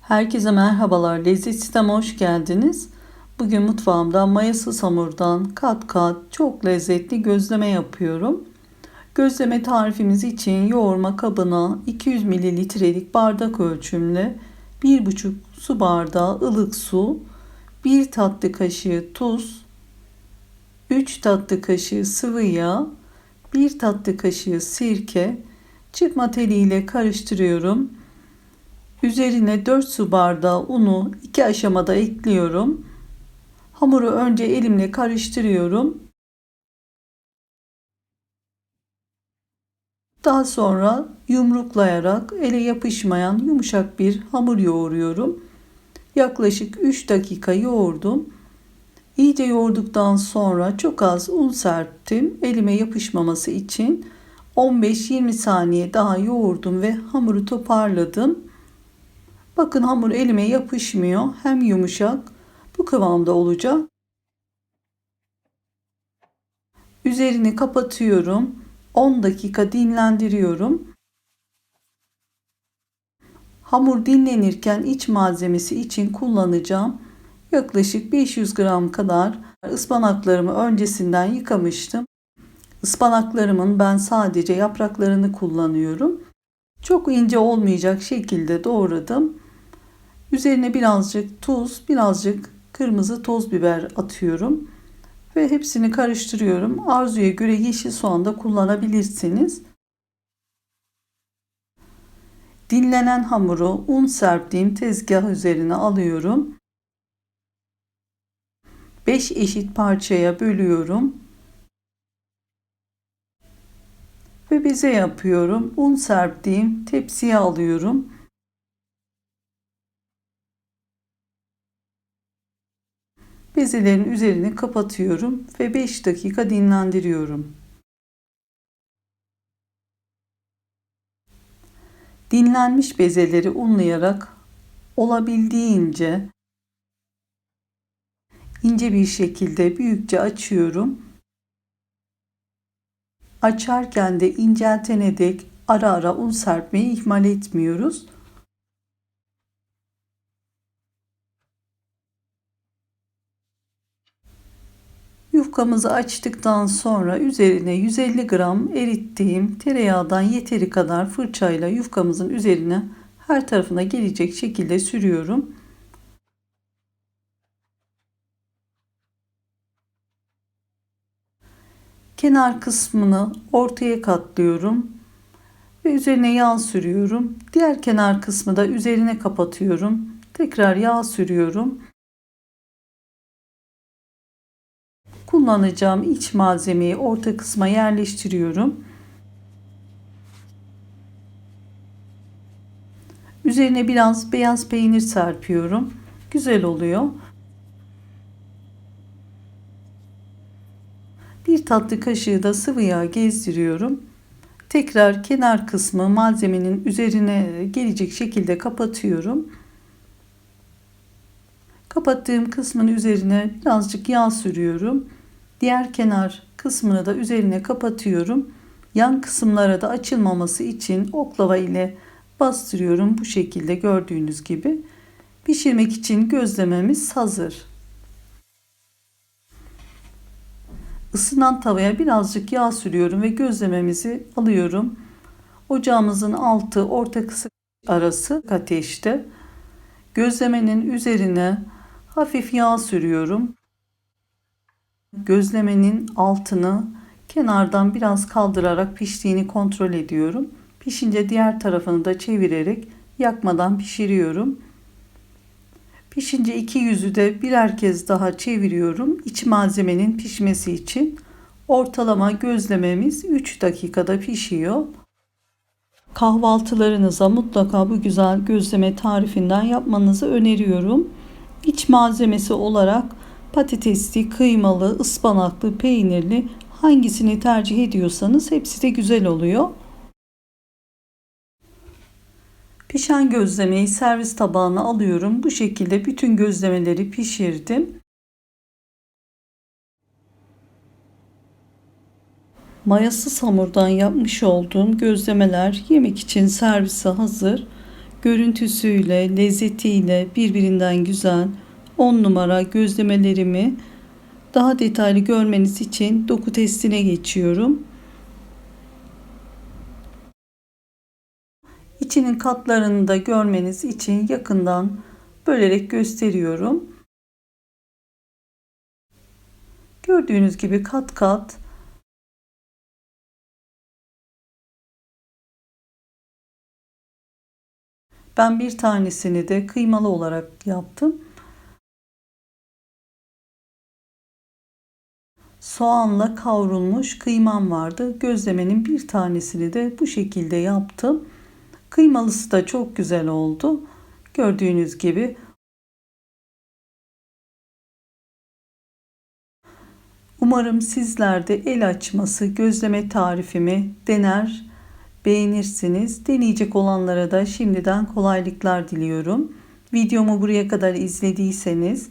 Herkese merhabalar. Lezzet Sistem'e hoş geldiniz. Bugün mutfağımda mayasız hamurdan kat kat çok lezzetli gözleme yapıyorum. Gözleme tarifimiz için yoğurma kabına 200 mililitrelik bardak ölçümlü 1,5 su bardağı ılık su, 1 tatlı kaşığı tuz, 3 tatlı kaşığı sıvı yağ, 1 tatlı kaşığı sirke, çırpma teliyle karıştırıyorum. Üzerine 4 su bardağı unu iki aşamada ekliyorum. Hamuru önce elimle karıştırıyorum. Daha sonra yumruklayarak ele yapışmayan yumuşak bir hamur yoğuruyorum. Yaklaşık 3 dakika yoğurdum. İyice yoğurduktan sonra çok az un serptim elime yapışmaması için. 15-20 saniye daha yoğurdum ve hamuru toparladım. Bakın hamur elime yapışmıyor. Hem yumuşak bu kıvamda olacak. Üzerini kapatıyorum. 10 dakika dinlendiriyorum. Hamur dinlenirken iç malzemesi için kullanacağım. Yaklaşık 500 gram kadar ıspanaklarımı öncesinden yıkamıştım. Ispanaklarımın ben sadece yapraklarını kullanıyorum. Çok ince olmayacak şekilde doğradım. Üzerine birazcık tuz, birazcık kırmızı toz biber atıyorum. Ve hepsini karıştırıyorum. Arzuya göre yeşil soğan da kullanabilirsiniz. Dinlenen hamuru un serptiğim tezgah üzerine alıyorum. 5 eşit parçaya bölüyorum. Ve beze yapıyorum. Un serptiğim tepsiye alıyorum. Bezelerin üzerini kapatıyorum ve 5 dakika dinlendiriyorum. Dinlenmiş bezeleri unlayarak olabildiğince ince bir şekilde büyükçe açıyorum. Açarken de inceltene dek ara ara un serpmeyi ihmal etmiyoruz. Yufkamızı açtıktan sonra üzerine 150 gram erittiğim tereyağından yeteri kadar fırçayla yufkamızın üzerine her tarafına gelecek şekilde sürüyorum. Kenar kısmını ortaya katlıyorum ve üzerine yağ sürüyorum. Diğer kenar kısmı da üzerine kapatıyorum. Tekrar yağ sürüyorum. Kullanacağım iç malzemeyi orta kısma yerleştiriyorum. Üzerine biraz beyaz peynir serpiyorum. Güzel oluyor. Bir tatlı kaşığı da sıvı yağ gezdiriyorum. Tekrar kenar kısmı malzemenin üzerine gelecek şekilde kapatıyorum. Kapattığım kısmın üzerine birazcık yağ sürüyorum. Diğer kenar kısmını da üzerine kapatıyorum. Yan kısımlara da açılmaması için oklava ile bastırıyorum bu şekilde gördüğünüz gibi. Pişirmek için gözlememiz hazır. Isınan tavaya birazcık yağ sürüyorum ve gözlememizi alıyorum. Ocağımızın altı orta kısık arası ateşte. Gözlemenin üzerine hafif yağ sürüyorum. Gözlemenin altını kenardan biraz kaldırarak piştiğini kontrol ediyorum. Pişince diğer tarafını da çevirerek yakmadan pişiriyorum. Pişince iki yüzü de birer kez daha çeviriyorum. İç malzemenin pişmesi için ortalama gözlememiz 3 dakikada pişiyor. Kahvaltılarınıza mutlaka bu güzel gözleme tarifinden yapmanızı öneriyorum. İç malzemesi olarak patatesli, kıymalı, ıspanaklı, peynirli hangisini tercih ediyorsanız hepsi de güzel oluyor. Pişen gözlemeyi servis tabağına alıyorum. Bu şekilde bütün gözlemeleri pişirdim. Mayasız hamurdan yapmış olduğum gözlemeler yemek için servise hazır. görüntüsüyle, lezzetiyle birbirinden güzel 10 numara gözlemelerimi daha detaylı görmeniz için doku testine geçiyorum. İçinin katlarını da görmeniz için yakından bölerek gösteriyorum. Gördüğünüz gibi kat kat Ben bir tanesini de kıymalı olarak yaptım. Soğanla kavrulmuş kıymam vardı. Gözlemenin bir tanesini de bu şekilde yaptım. Kıymalısı da çok güzel oldu. Gördüğünüz gibi Umarım sizler de el açması gözleme tarifimi dener, beğenirsiniz. Deneyecek olanlara da şimdiden kolaylıklar diliyorum. Videomu buraya kadar izlediyseniz,